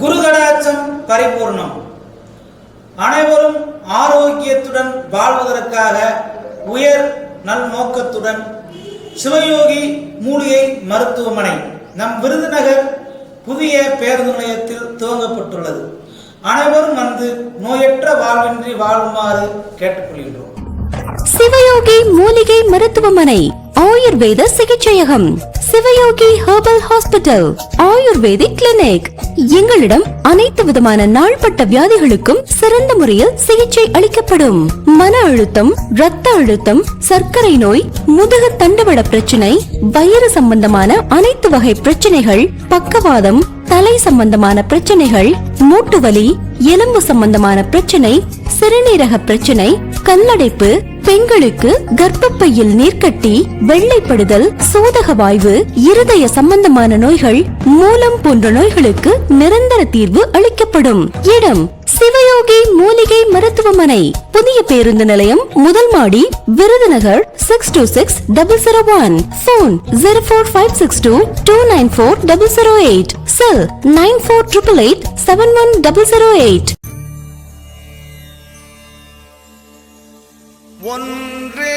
குருகடாச்சம் பரிபூர்ணம். அனைவரும் ஆரோக்கியத்துடன் வாழ்வதற்காக உயர் நல்நோக்கத்துடன் சிவயோகி மூலிகை மருத்துவமனை நம் விருதுநகர் புதிய பேருந்து நிலையத்தில் துவங்கப்பட்டுள்ளது. அனைவரும் வந்து நோயற்ற வாழ்வின்றி வாழுமாறு கேட்டுக்கொள்கின்றோம். சிவயோகி மூலிகை மருத்துவமனை ஆயுர்வேத சிகிச்சையகம். Sivayogi herbal hospital ayurvedic clinic. எங்களிடம் அனைத்து விதமான நாள்பட்ட வியாதிகளுக்கும் சிறந்த முறையில் சிகிச்சை அளிக்கப்படும். மன அழுத்தம் ரத்த அழுத்தம் சர்க்கரை நோய் முதுகு தண்டுவட பிரச்சனை வயிறு சம்பந்தமான அனைத்து வகை பிரச்சனைகள் பக்கவாதம் தலை சம்பந்தமான பிரச்சனைகள் மூட்டு வலி எலும்பு சம்பந்தமான பிரச்சனை சிறுநீரக பிரச்சனை கல்லடைப்பு பெண்களுக்கு கர்ப்பப்பையில் நீர்க்கட்டி வெள்ளைப்படுதல் சோதக வாய்வு இருதய சம்பந்தமான நோய்கள் மூலம் போன்ற நோய்களுக்கு நிரந்தர தீர்வு அளிக்கப்படும். இடம் சிவயோகி மூலிகை மருத்துவமனை. புதிய பேருந்து நிலையம் முதல் மாடி Virudhunagar six two six double zero one phone zero four five six two two nine four double zero eight cell nine four triple eight seven one double zero eight ஒன்றே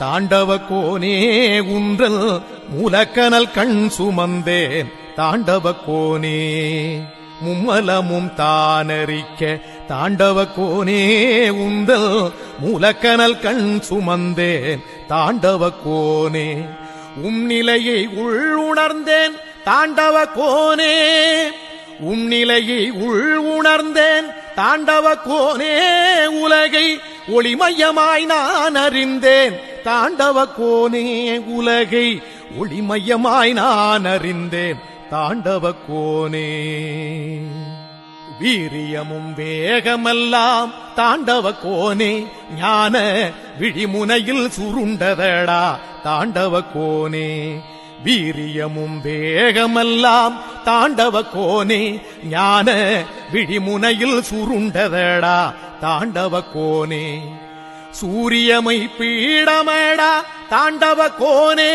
தாண்டவ கோனே உன்றல் மூலக்கனல் கண் சுமந்தேன். தாண்டவ கோனே மும்மலமும் தானறிக்க தாண்டவ கோனே உந்தல் மூலக்கனல் கண் சுமந்தேன். தாண்டவ கோனே உம் நிலையை உள்ளுணர்ந்தேன் தாண்டவ கோனே உம் நிலையை உள் உணர்ந்தேன். தாண்டவ கோனே உலகை ஒளிமயமாய் நான் அறிந்தேன். தாண்டவ கோனே உலகை ஒளிமயமாய் நான் அறிந்தேன். தாண்டவ கோனே வீரியமும் வேகமெல்லாம் தாண்டவ கோனே ஞான விழிமுனையில் சுருண்டதடா. தாண்டவ கோனே வீரியமும் வேகமெல்லாம் தாண்டவ கோனே ஞான விழிமுனையில் சுருண்டதடா தாண்டவ கோனே. சூரியமை பீடமடா தாண்டவ கோனே.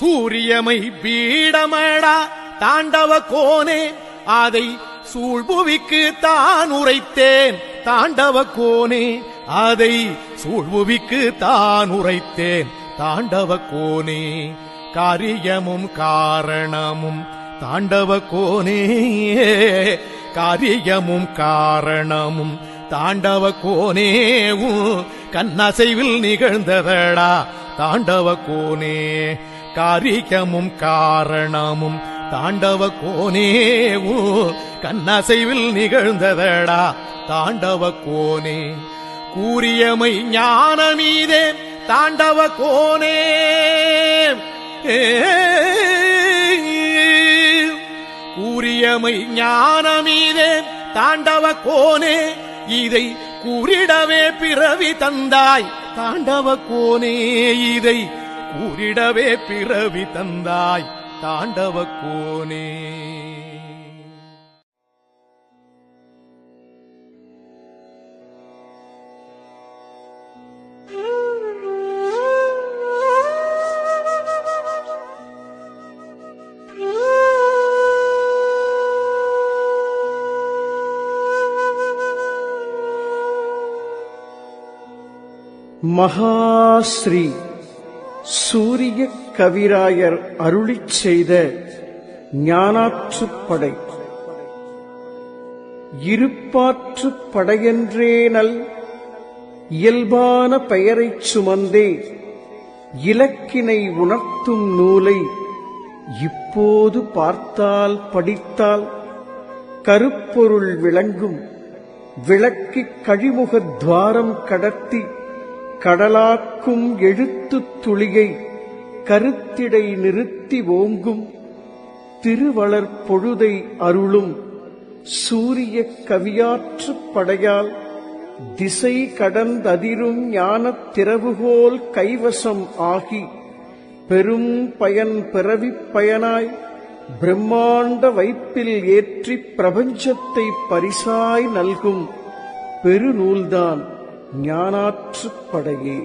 சூரியமை பீடமடா தாண்டவ கோனே. அதை சூழ்புவிக்கு தான் உரைத்தேன் தாண்டவ கோனே. அதை சூழ்புவிக்கு தான் உரைத்தேன் தாண்டவ கோனே. காரியமும் காரணமும். தாண்டவ கோனே காரியமும் காரணமும். தாண்டவ கோனேவும் கண்ணசைவில் நிகழ்ந்ததடா. தாண்டவ கோனே காரியமும் காரணமும். தாண்டவ கோனேவும் கண்ணசைவில் நிகழ்ந்ததடா. தாண்டவ கோனே கூறியமை ஞானமீதே தாண்டவ கோனே கூறியமை ஞானமீதே தாண்டவ கோனே இதை கூறிடவே பிறவி தந்தாய். தாண்டவ கோனே இதை கூறிடவே பிறவி தந்தாய். தாண்டவ கோனே. மகாஸ்ரீ சூரிய கவிராயர் அருளிச் செய்த ஞானாற்றுப்படை இருப்பாற்றுப்படையென்றேனல் இயல்பான பெயரைச் சுமந்தே இலக்கினை உணர்த்தும் நூலை இப்போது பார்த்தால் படித்தால் கருப்பொருள் விளங்கும். விளக்கிக் கழிமுகத் துவாரம் கடத்தி கடலாக்கும் எழுத்துத் துளியை கருத்திடை நிறுத்தி ஓங்கும் திருவளர் பொழுதை அருளும் சூரிய கவியாற்றுப் படையால் திசை கடந்ததிரும் ஞானத் திறவுகோல் கைவசம் ஆகி பெரும் பயன் பிறவிப் பயனாய் பிரம்மாண்ட வைப்பில் ஏற்றிப் பிரபஞ்சத்தை பரிசாய் நல்கும் பெருநூல்தான். ஞானாற்றுப் படையே.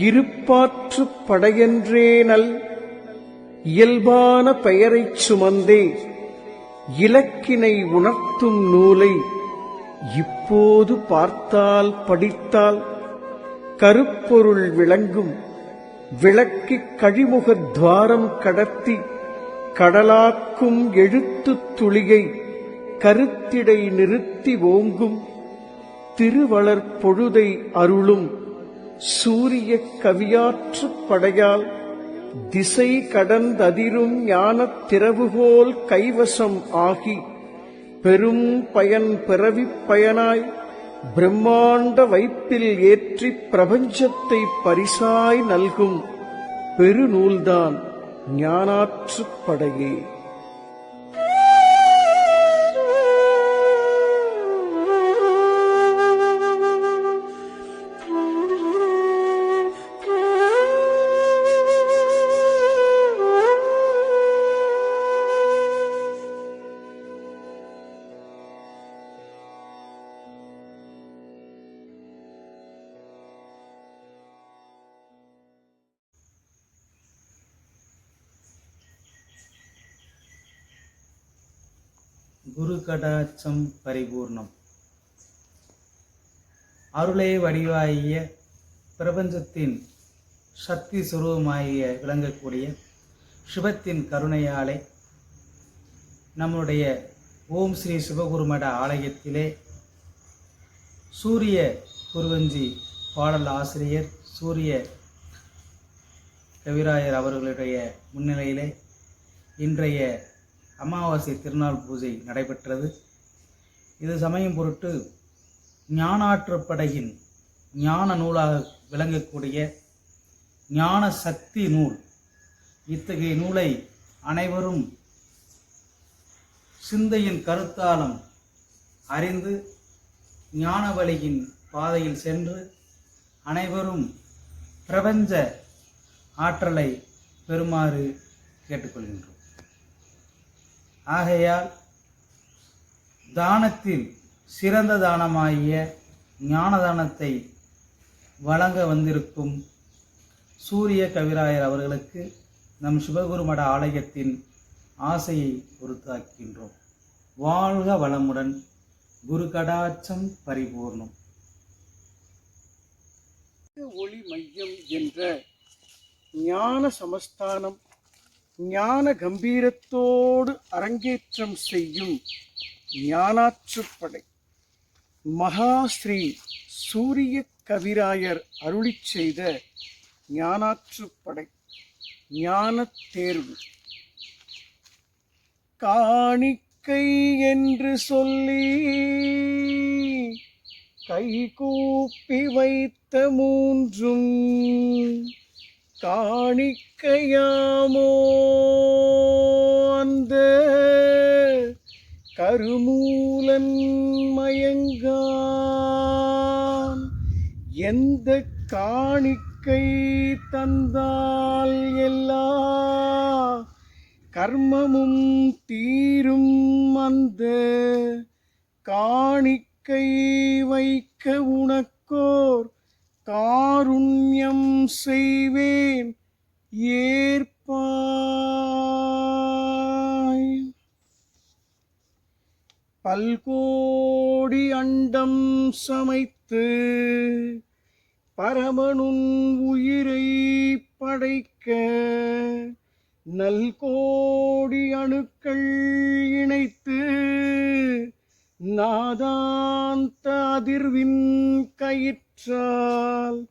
இருப்பாற்றுப் படையென்றேனல் இயல்பான பெயரைச் சுமந்தே இலக்கினை உணர்த்தும் நூலை இப்போது பார்த்தால் படித்தால் கருப்பொருள் விளங்கும் விளக்கிக் கழிமுகத் துவாரம் கடத்தி கடலாக்கும் எழுத்துத் துளியை கருத்திடை நிறுத்தி ஓங்கும் திருவளர் பொழுதை அருளும் சூரிய கவியாற்றுப் படையால் திசை கடந்ததிரும் ஞானத் திறவுகோல் கைவசம் ஆகி பெரும் பயன் பிறவிப் பயனாய் பிரம்மாண்ட வைப்பில் ஏற்றிப் பிரபஞ்சத்தை பரிசாய் நல்கும் பெருநூல்தான். ஞானாற்றுப்படையே குரு கடாட்சம் பரிபூர்ணம். அருளே வடிவாகிய பிரபஞ்சத்தின் சக்தி சுரூபமாகிய விளங்கக்கூடிய சிவத்தின் கருணையாலை நம்முடைய ஓம் ஸ்ரீ சிவகுருமட ஆலயத்திலே சூரிய குருவஞ்சி பாடல் ஆசிரியர் சூரிய கவிராயர் அவர்களுடைய முன்னிலையிலே இன்றைய அமாவாசை திருநாள் பூஜை நடைபெற்றது. இது சமயம் பொருட்டு ஞானாற்றுப்படையின் ஞான நூலாக விளங்கக்கூடிய ஞான சக்தி நூல். இத்தகைய நூலை அனைவரும் சிந்தையின் கருத்தாலும் அறிந்து ஞான வழியின் பாதையில் சென்று அனைவரும் பிரபஞ்ச ஆற்றலை பெறுமாறு கேட்டுக்கொள்கின்றோம். ஆகையால் தானத்தில் சிறந்த தானமாகிய ஞானதானத்தை வழங்க வந்திருக்கும் சூரிய கவிராயர் அவர்களுக்கு நம் சிவகுருமட ஆலயத்தின் ஆசையை பொறுத்தாக்கின்றோம். வாழ்க வளமுடன் குரு கடாட்சம் பரிபூர்ணம். ஒளி மையம் என்ற ஞான சமஸ்தானம் ஞான கம்பீரத்தோடு அரங்கேற்றம் செய்யும் ஞானாற்றுப்படை. மகாஸ்ரீ சூரிய கவிராயர் அருளிச் செய்த ஞானாற்றுப்படை ஞானத் தேர்வு. காணிக்கை என்று சொல்லி கைகூப்பி வைத்த மூன்றும் காணிக்கையாமோ அந்த கருமூலன் மயங்கான். எந்த காணிக்கை தந்தால் எல்லா கர்மமும் தீரும் அந்த காணிக்கை வைக்க உனக்கோர் தாருண்யம் செய்வேன் ஏற்பாய். பல்கோடி அண்டம் சமைத்து பரமனுன் உயிரை படைக்க நல்கோடி அணுக்கள் இணைத்து நாதாந்த அதிர்வின் கயிற்று கயிற்றால்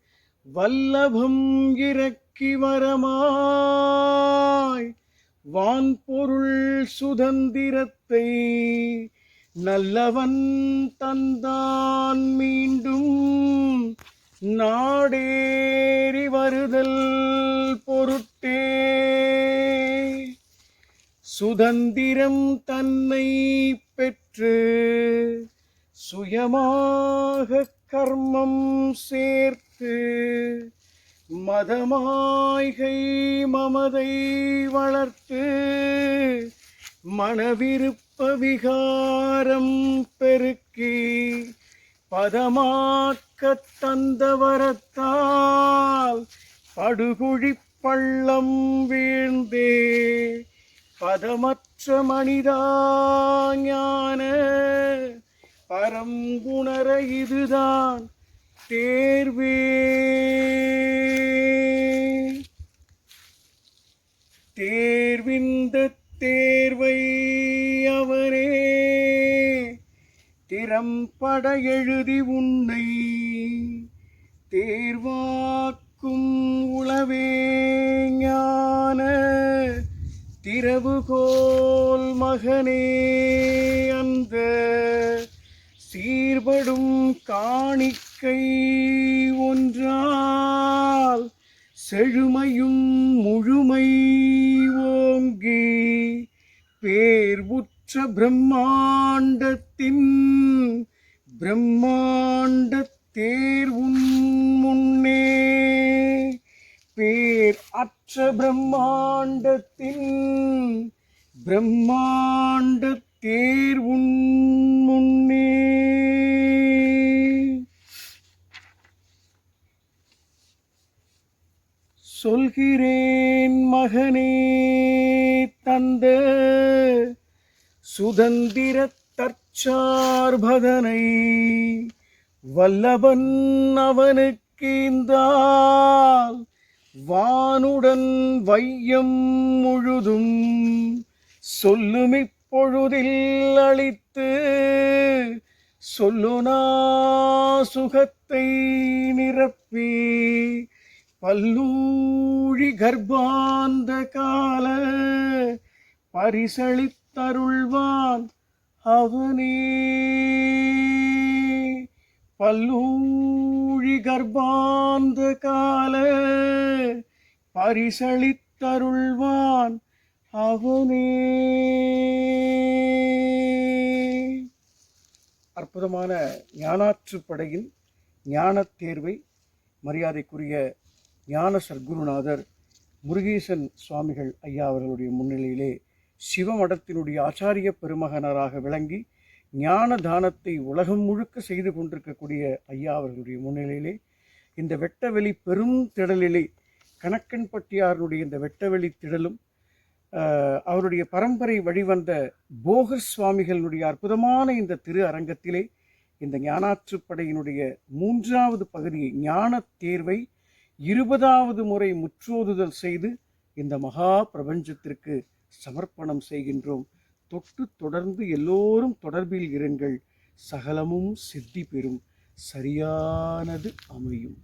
வல்லபம் இறக்கி வரமாய். வான்பொருள் சுதந்திரத்தை நல்லவன் தந்தான் மீண்டும். நாடேறி வருதல் பொருட்டே. சுதந்திரம் தன்னை பெற்று சுயமாக கர்மம் சேர்த்து மதமாய்கை மமதை வளர்த்து மனவிருப்ப விகாரம் பெருக்கி பதமாக்க தந்தவரத்தால் படுகுழி பள்ளம் வீழ்ந்தே. பதமற்ற மனிதா ஞான அறங்குணர இதுதான் தேர்வே. தேர்விந்த தேர்வை அவரே திறம்பட எழுதி உன்னை தேர்வாக்கும் உளவே ஞான. திறவுகோல் மகனே அந்த சீர்படும் காணிக்கை ஒன்றால் செழுமையும் முழுமை ஓங்கி பேர்வுற்ற பிரம்மாண்டத்தின் பிரம்மாண்ட தேர்வும் முன்னே. பேர் அற்ற பிரம்மாண்டத்தின் பிரம்மாண்ட தேர் முன்னே. சொல்கிறேன் மகனே தந்த சுதந்திர தற்சார்பதனை வல்லவன் அவனுக்கீந்தால் வானுடன் வையம் முழுதும் சொல்லுமிப்பொழுதில் அளித்து சொல்லுனா சுகத்தை நிரப்பி பல்லூழி கர்ப்பாந்த கால பரிசளித்தருள்வான் அவனே. பல்லூழி கர்ப்பாந்த கால பரிசளித்தருள்வான் அவனே. அற்புதமான ஞானாற்றுப்படையின் ஞானத் தேர்வை மரியாதைக்குரிய ஞான சர்க்குருநாதர் முருகேசன் சுவாமிகள் ஐயா அவர்களுடைய முன்னிலையிலே சிவமடத்தினுடைய ஆச்சாரிய பெருமகனராக விளங்கி ஞான தானத்தை உலகம் முழுக்க செய்து கொண்டிருக்கக்கூடிய ஐயா அவர்களுடைய முன்னிலையிலே இந்த வெட்டவெளி பெரும் திடலிலே கணக்கன்பட்டியாருடைய இந்த வெட்டவெளி திடலும் அவருடைய பரம்பரை வழிவந்த போகர் சுவாமிகளுடைய அற்புதமான இந்த திரு அரங்கத்திலே இந்த ஞானாற்றுப்படையினுடைய மூன்றாவது பகுதியை ஞானத் தேர்வை இருபதாவது முறை முற்றோதுதல் செய்து இந்த மகா பிரபஞ்சத்திற்கு சமர்ப்பணம் செய்கின்றோம். தொட்டு தொடர்ந்து எல்லோரும் தொடர்பில் இருங்கள். சகலமும் சித்தி பெறும். சரியானது அமையும்.